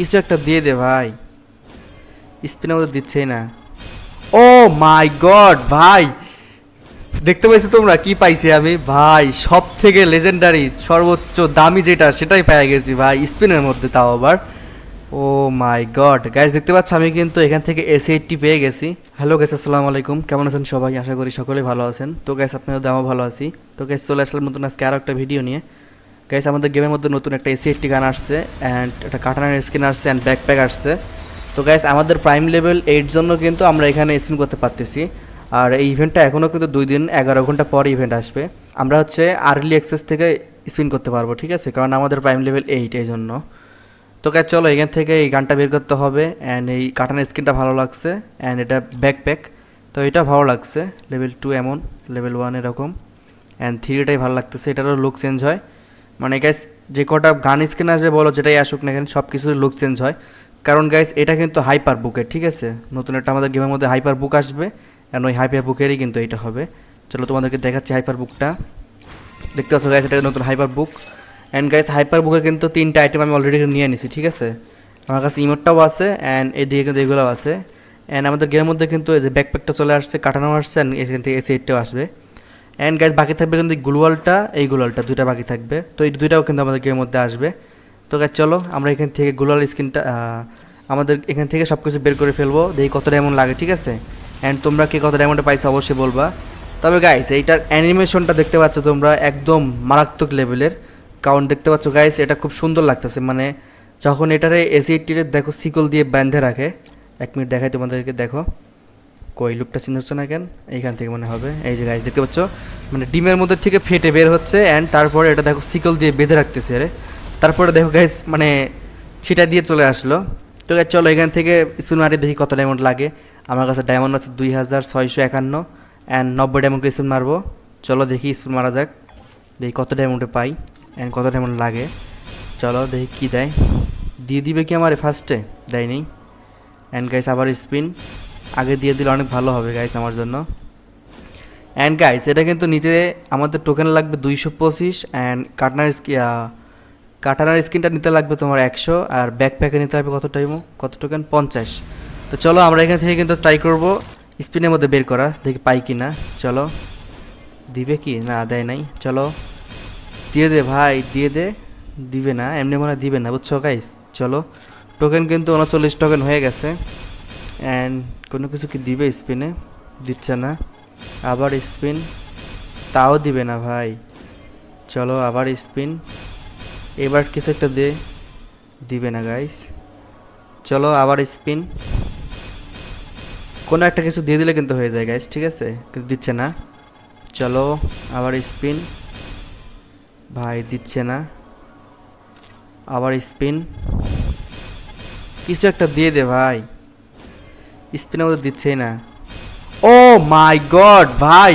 কিছু একটা দিয়ে দে ভাই। স্পিনের মধ্যে দিচ্ছেই না। ও মাই গড ভাই। দেখতে পাইছো তোমরা কি পাইছি আমি? ভাই সব থেকে লেজেন্ডারি সর্বোচ্চ দামি যেটা, সেটাই পেয়ে গেছি ভাই স্পিনের মধ্যে তাও আবার। ও মাই গড গাইজ দেখতে পাচ্ছ আমি কিন্তু এখান থেকে এসি এইটটি পেয়ে গেছি। হ্যালো গাইস আসসালামু আলাইকুম। কেমন আছেন সবাই? আশা করি সকলেই ভালো আছেন। তো গাইস আপনাদের দামও ভালো আছি। তো গাইস চলে আসলাম নতুন আজকে আরও একটা ভিডিও নিয়ে। গাইস আমাদের গেমের মধ্যে নতুন একটা এসি এইটটি গান আসছে অ্যান্ড একটা কাটানার স্কিন আসছে অ্যান্ড ব্যাকপ্যাক আসছে। তো গাইস আমাদের প্রাইম লেভেল এইট জন্য কিন্তু আমরা এখানে স্পিন করতে পারতেছি। আর এই ইভেন্টটা এখনও কিন্তু দুই দিন, এগারো ঘণ্টা পর ইভেন্ট আসবে। আমরা হচ্ছে আর্লি অ্যাক্সেস থেকে স্পিন করতে পারব, ঠিক আছে? কারণ আমাদের প্রাইম লেভেল এইট এই জন্য। তো গাইস চলো এখান থেকে এই গানটা বের করতে হবে অ্যান্ড এই কাটানোর স্কিনটা ভালো লাগছে অ্যান্ড এটা ব্যাকপ্যাক তো এটা ভালো লাগছে লেভেল টু এমন লেভেল ওয়ান এরকম। অ্যান্ড থ্রিটাই ভালো লাগতেছে, এটারও লুক চেঞ্জ হয়। মানে গাইস যে কটা গান স্কিন আসবে বলো, যেটাই আসুক না কেন সব কিছুর লুক চেঞ্জ হয়। কারণ গাইস এটা কিন্তু হাইপার বুকের ঠিক আছে? নতুন একটা আমাদের গেমের মধ্যে হাইপার বুক আসবে অ্যান্ড ওই হাইপার বুকেরই কিন্তু এটা হবে। চলো তোমাদেরকে দেখাচ্ছি হাইপার বুকটা দেখতে পাচ্ছ গাইস এটা নতুন hyper book and guys hyper বুকে কিন্তু তিনটা আইটেম আমি অলরেডি নিয়ে নিছি, ঠিক আছে? আমার কাছে ইমোটটাও আছে অ্যান্ড এদিকে কিন্তু এগুলোও আছে। অ্যান্ড আমাদের গেমের মধ্যে কিন্তু এই যে ব্যাকপ্যাকটা চলে আসছে, কাটানো আসছে অ্যান্ড এখান থেকে এসি এইটটাও আসবে। অ্যান্ড গাইস বাকি থাকবে কিন্তু গ্লুয়ালটা এই গ্লুয়ালটা দুইটা বাকি থাকবে। তো এই দুইটাও কিন্তু আমাদের গেমের মধ্যে আসবে। তো গাইস চলো, আমরা এখান থেকে গ্লুয়াল স্ক্রিনটা আমাদের এখান থেকে সব কিছু বের করে ফেলব। দেখি কত ডায়মন্ড লাগে, ঠিক আছে? অ্যান্ড তোমরা কে কত ডায়মন্ডে পাইছো অবশ্যই বলবা। তবে গাইস এইটার অ্যানিমেশনটা দেখতে পাচ্ছ তোমরা, একদম মারাত্মক লেভেলের কারণ দেখতে পাচ্ছ গাইস এটা খুব সুন্দর লাগতেছে। মানে যখন এটারে এসি এইটিরে দেখো সিকল দিয়ে বেঁধে রাখে। এক মিনিট দেখাই তোমাদেরকে, দেখো। কই লুকটা চিন্তা হচ্ছে না কেন? এইখান থেকে মনে হবে। এই যে গাইস দেখতে পাচ্ছ? মানে ডিমের মধ্যে থেকে ফেটে বের হচ্ছে অ্যান্ড তারপরে এটা দেখো সিকল দিয়ে বেঁধে রাখতেছে রে। তারপরে দেখো গাইস মানে ছিটা দিয়ে চলে আসলো। তো গাইস চলো এখান থেকে স্পিন মারি, দেখি কত ডায়মন্ড লাগে। আমার কাছে ডায়মন্ড আছে দুই হাজার ছয়শো একান্ন অ্যান্ড নব্বই ডায়মন্ড স্পিন মারবো। চলো দেখি স্পিন মারা যাক। দেখি কত ডায়মন্ডে পাই অ্যান্ড কত ডায়মন্ড লাগে। চলো দেখি কী দেয়। দিয়ে দিবে কি আমার ফার্স্টে দেয়নি। অ্যান্ড গাইস আবার স্পিন আগে দিয়ে দিলে অনেক ভালো হবে গাইস আমার জন্য। অ্যান্ড গাইস এটা কিন্তু নিতে আমাদের টোকেন লাগবে দুইশো পঁচিশ অ্যান্ড কাটনার কাটানার স্ক্রিনটা নিতে লাগবে তোমার একশো, আর ব্যাকপ্যাকে নিতে লাগবে কত টাইমও কত টোকেন পঞ্চাশ। তো চলো আমরা এখান থেকে কিন্তু ট্রাই করব স্পিনের মধ্যে বের করা, দেখি পাই কি না চলো। দিবে কি? না, দেয় নাই। চলো। দিয়ে দে ভাই, দিয়ে দে। দিবে না, এমনি মনে দিবে না, বুঝছ গাইস চলো। টোকেন কিন্তু উনচল্লিশ টোকেন হয়ে গেছে। অ্যান্ড কোনো কিছু কি দিবে স্পিনে, দিচ্ছে না। আবার স্পিন, তাও দিবে না ভাই। চলো আবার স্পিন। এবার কিছু একটা দে, দিবে না গাইস চলো আবার স্পিন। কোনো একটা কিছু দিয়ে দিলে কিন্তু হয়ে যায় গাইস ঠিক আছে? কিন্তু দিচ্ছে না। চলো আবার স্পিন। ভাই, দিচ্ছে না। আবার স্পিন। কিছু একটা দিয়ে দে ভাই। স্পিনের মধ্যে দিচ্ছেই না। ও মাই গড ভাই।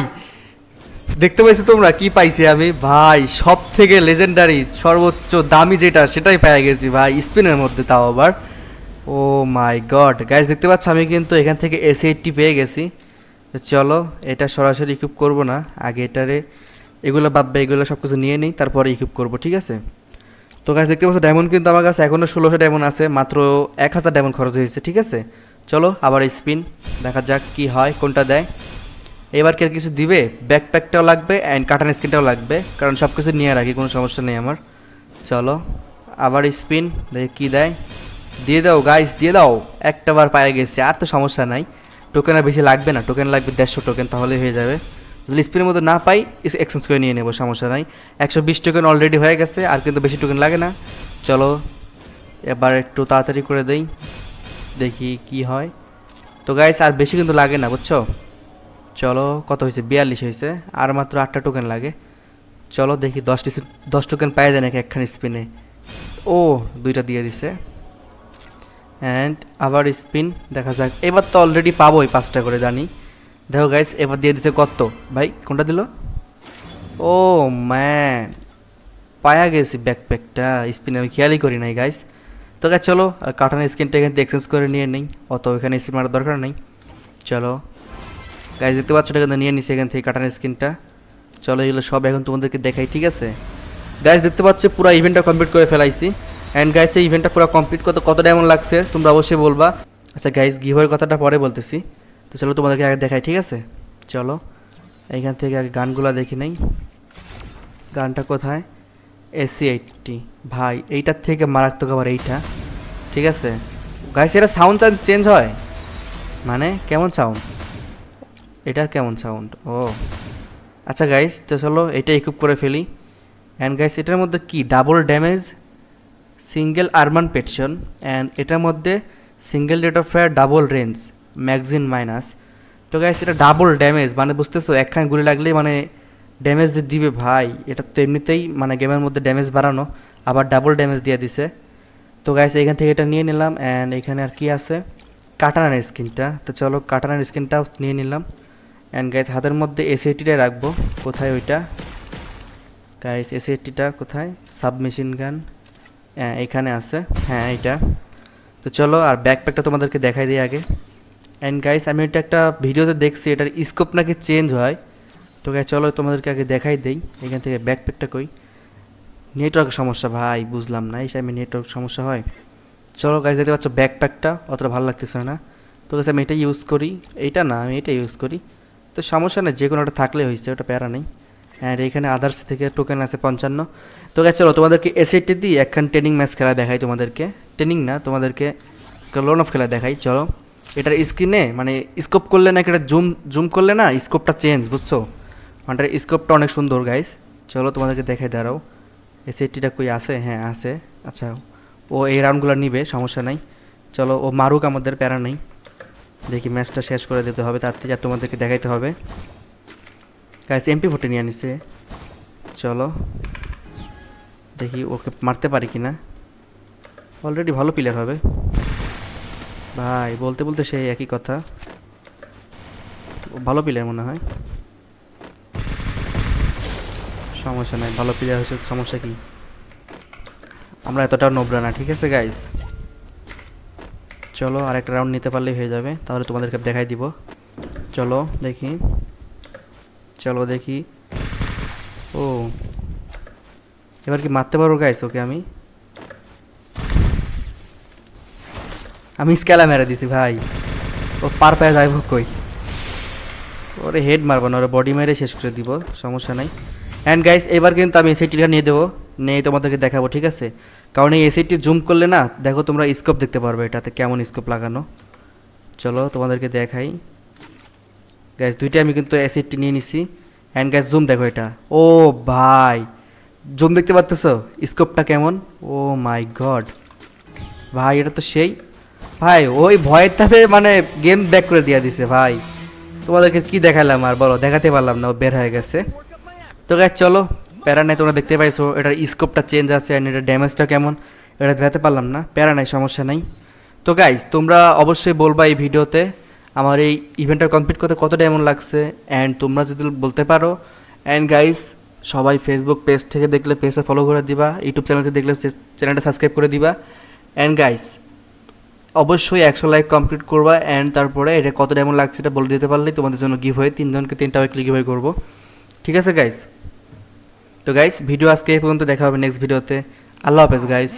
দেখতে পাইছো তোমরা? কি পাইছি আমি? ভাই সব থেকে লেজেন্ডারি সর্বোচ্চ দামি যেটা, সেটাই পেয়ে গেছি ভাই, স্পিনের মধ্যে তাও আবার। ও মাই গড গাইজ দেখতে পাচ্ছ আমি কিন্তু এখান থেকে এসি এইটটি পেয়ে গেছি। চলো, এটা সরাসরি ইকুইপ করব না। আগে এটারে, এগুলো বাদ বা এগুলো সব কিছু নিয়ে নিই, তারপরে ইকুইপ করব, ঠিক আছে? তো গাছ দেখতে পাচ্ছ ডায়মন্ড কিন্তু আমার কাছে এখনও ষোলোশো ডায়মন্ড আছে, মাত্র এক হাজার ডায়মন্ড খরচ হয়েছে, ঠিক আছে? চলো আবার স্পিন, দেখা যাক কি হয়, কোনটা দেয়। এবার কি আর কিছু দিবে? ব্যাকপ্যাকটাও লাগবে অ্যান্ড কাটান স্ক্রিনটাও লাগবে, কারণ সব কিছু নিয়ে রাখি কোনো সমস্যা নেই আমার। চলো, আবার স্পিন, দেখি কী দেয়। দিয়ে দাও গাইস দিয়ে দাও। একটা বার পায়ে গেছে, আর তো সমস্যা নাই। টোকেন আর বেশি লাগবে না টোকেন লাগবে দেড়শো টোকেন তাহলে হয়ে যাবে। যদি স্পিনের মধ্যে না পাই এক্সচেঞ্জ করে নিয়ে নেব, সমস্যা নাই। একশো বিশ টোকেন অলরেডি হয়ে গেছে, আর কিন্তু বেশি টোকেন লাগে না। চলো, এবার একটু তাড়াতাড়ি করে দেই। দেখি কি হয়। তো গাইস আর বেশি কিন্তু লাগে না, বুঝছ? চলো, কত হয়েছে? বিয়াল্লিশ হয়েছে, আর মাত্র আটটা টোকেন লাগে। চলো দেখি দশটি দশ টোকেন পাওয়া যায় নাকি একখানি স্পিনে ও, দুইটা দিয়ে দিছে। অ্যান্ড আবার স্পিন দেখা যাক। এবার তো অলরেডি পাবোই পাঁচটা করে, জানি। দেখো গাইস এবার দিয়ে দিছে কত? ভাই, কোনটা দিল? ও ম্যান পায়া গেছি ব্যাকপ্যাকটা স্পিন আমি খেয়ালই করি নাই গাইস তো গাছ চলো, আর কাটানোর স্ক্রিনটা এখান থেকে এক্সচেঞ্জ করে নিয়ে নেই। অত এখানে স্পিন মারার দরকার নেই। চলো। গাইজ দেখতে পাচ্ছ এটা কিন্তু নিয়ে নিছি এখান থেকে কাটানোর স্ক্রিনটা। চলো, এগুলো সব এখন তোমাদেরকে দেখাই, ঠিক আছে? গাইজ দেখতে পাচ্ছ পুরো ইভেন্টটা কমপ্লিট করে ফেলাইছি। অ্যান্ড গাইস, এই ইভেন্টটা পুরো কমপ্লিট করতে কত ডায়মন্ড লাগছে, তোমরা অবশ্যই বলবা। আচ্ছা গাইস গিভের কথাটা পরে বলতেছি। তো চলো, তোমাদেরকে আগে দেখাই, ঠিক আছে? চলো। এইখান থেকে আগে গানগুলো দেখি নেই। গানটা কোথায়? এসি এইটটি ভাই, এইটার থেকে মারাত্মক আবার এইটা। ঠিক আছে? গাইস এটা সাউন্ড চেঞ্জ হয়। মানে কেমন সাউন্ড এটার কেমন সাউন্ড ও। আচ্ছা গাইস তো চলো এটা ইকুইপ করে ফেলি। অ্যান্ড গাইস এটার মধ্যে কি? Double damage single armour penetration and এটার মধ্যে single rate of fire double range magazine minus তো গাইস এটা ডাবল ড্যামেজ মানে বুঝতেছো, একখান গুলি লাগলেই মানে ড্যামেজ দিবে ভাই। এটা তো এমনিতেই মানে গেমের মধ্যে ড্যামেজ বাড়ানো। আবার ডাবল ড্যামেজ দিয়ে দিছে। তো গাইস এখান থেকে এটা নিয়ে নিলাম অ্যান্ড এখানে আর কি আছে? কাটানার স্কিনটা। তো চলো কাটানার স্কিনটাও নিয়ে নিলাম। অ্যান্ড গাইস হাতের মধ্যে এসএটিটাই রাখব। কোথায় ওইটা? গাইস এসএটিটা কোথায়? সাবমেশিন গান হ্যাঁ এখানে আছে। হ্যাঁ এইটা। তো চলো আর ব্যাকপ্যাকটা তোমাদেরকে দেখাই দিই আগে। অ্যান্ড গাইস আমি এটা একটা ভিডিওতে দেখছি, এটার স্কোপ নাকি চেঞ্জ হয়। তো গাইস চলো তোমাদেরকে আগে দেখাই দেই। এখান থেকে ব্যাকপ্যাকটা কই? নেটওয়ার্ক সমস্যা, ভাই, বুঝলাম না, এই টাইমে নেটওয়ার্ক সমস্যা হয়। চলো গাইস দেখতে পাচ্ছ ব্যাকপ্যাকটা অতটা ভালো লাগতেছে না। তো গাইস আমি এটা ইউজ করি। এইটা না, আমি এটা ইউজ করি। তো, সমস্যা নেই যে কোনো একটা থাকলে হয়েছে, ওটা প্যারা নেই। আর এখানে আদার্স থেকে টোকেন আছে পঞ্চান্ন। তো গাছ চলো, তোমাদেরকে এসএটি দিয়ে একখান ট্রেনিং ম্যাচ খেলা দেখাই তোমাদেরকে। ট্রেনিং না, তোমাদেরকে লোন অফ খেলা দেখাই, চলো। এটার স্ক্রিনে মানে স্কোপ করলে না এটা জুম জুম করলে না স্কোপটা চেঞ্জ বুঝছ? মানে স্কোপটা অনেক সুন্দর গাইস চলো, তোমাদেরকে দেখাই, দাঁড়াও। এসএটিটা কই আছে? হ্যাঁ আছে। আচ্ছা ও এই রাউন্ডগুলো নিবে, সমস্যা নাই। চলো, ও মারুক আমাদের, প্যারা নেই। দেখি ম্যাচটা শেষ করে দিতে হবে, তার থেকে তোমাদেরকে দেখাইতে হবে। গাইস এমপি ফোর্টি নিয়ে আনিছে। চলো, দেখি ওকে মারতে পারি কি না অলরেডি ভালো প্লেয়ার হবে। ভাই, বলতে বলতে সেই একই কথা। ভালো প্লেয়ার মনে হয়। সমস্যা নাই, ভালো প্লেয়ার হয়েছে, সমস্যা কি? আমরা এতটাও নোবরা না, ঠিক আছে গাইস চলো আর একটা রাউন্ড নিতে পারলেই হয়ে যাবে, তাহলে তোমাদেরকে দেখাই দিব। চলো দেখি চলো দেখি। ও, এবার কি মারতে পারব গাইস ওকে আমি? আমি স্কেলা মেরে দিছি ভাই। ও পার পায়ে যাইব কই? ওরে হেড মারবো না, ওরে বডি মেরে শেষ করে দিব, সমস্যা নাই। অ্যান্ড গাইস এবার কিন্তু আমি এসআইটিটা নিয়ে দেবো। নিয়ে তোমাদেরকে দেখাবো, ঠিক আছে? কারণ এই এসআইটি জুম করলে না, দেখো তোমরা স্কোপ দেখতে পারবে এটাতে কেমন স্কোপ লাগানো। চলো তোমাদেরকে দেখাই। গ্যাস দুইটা আমি কিন্তু অ্যাসিডটি নিয়ে নিছি। অ্যান্ড গ্যাস জুম দেখো এটা। ও ভাই! জুম দেখতে পাচ্তেছো স্কোপটা কেমন? ও মাই গড ভাই, এটা তো সেই। ভাই, ওই ভয়ের তাপে মানে গেম ব্যাক করে দিয়ে দিছে, ভাই। তোমাদেরকে কি দেখালাম আর বলো? দেখাতে পারলাম না, ও বের হয়ে গেছে। তো গ্যাস চলো, প্যারা নাই, তোমরা দেখতে পাইছো, এটার স্কোপটা চেঞ্জ আছে অ্যান্ড এটার ড্যামেজটা কেমন, এটা দেখাতে পারলাম না, প্যারা নাই, সমস্যা নাই। তো গাইজ তোমরা অবশ্যই বলবা এই ভিডিওতে, আমার এই ইভেন্টটা কমপ্লিট করতে কত ডায়মন্ড লাগছে অ্যান্ড তোমরা যদি বলতে পারো অ্যান্ড গাইস সবাই ফেসবুক পেজ থেকে দেখলে পেজটা ফলো করে দিবা ইউটিউব চ্যানেল থেকে দেখলে চ্যানেলটা সাবস্ক্রাইব করে দিবা। অ্যান্ড গাইস অবশ্যই একশো লাইক কমপ্লিট করবা অ্যান্ড তারপরে এটা কত ডায়মন্ড লাগছে এটা বলে দিতে পারলে তোমাদের জন্য গিভ হয়ে তিনজনকে তিনটা উইকলি গিভ হয়ে করব। ঠিক আছে গাইস তো গাইস ভিডিও আজকে এই পর্যন্ত দেখা হবে নেক্সট ভিডিওতে আল্লাহ হাফেজ গাইস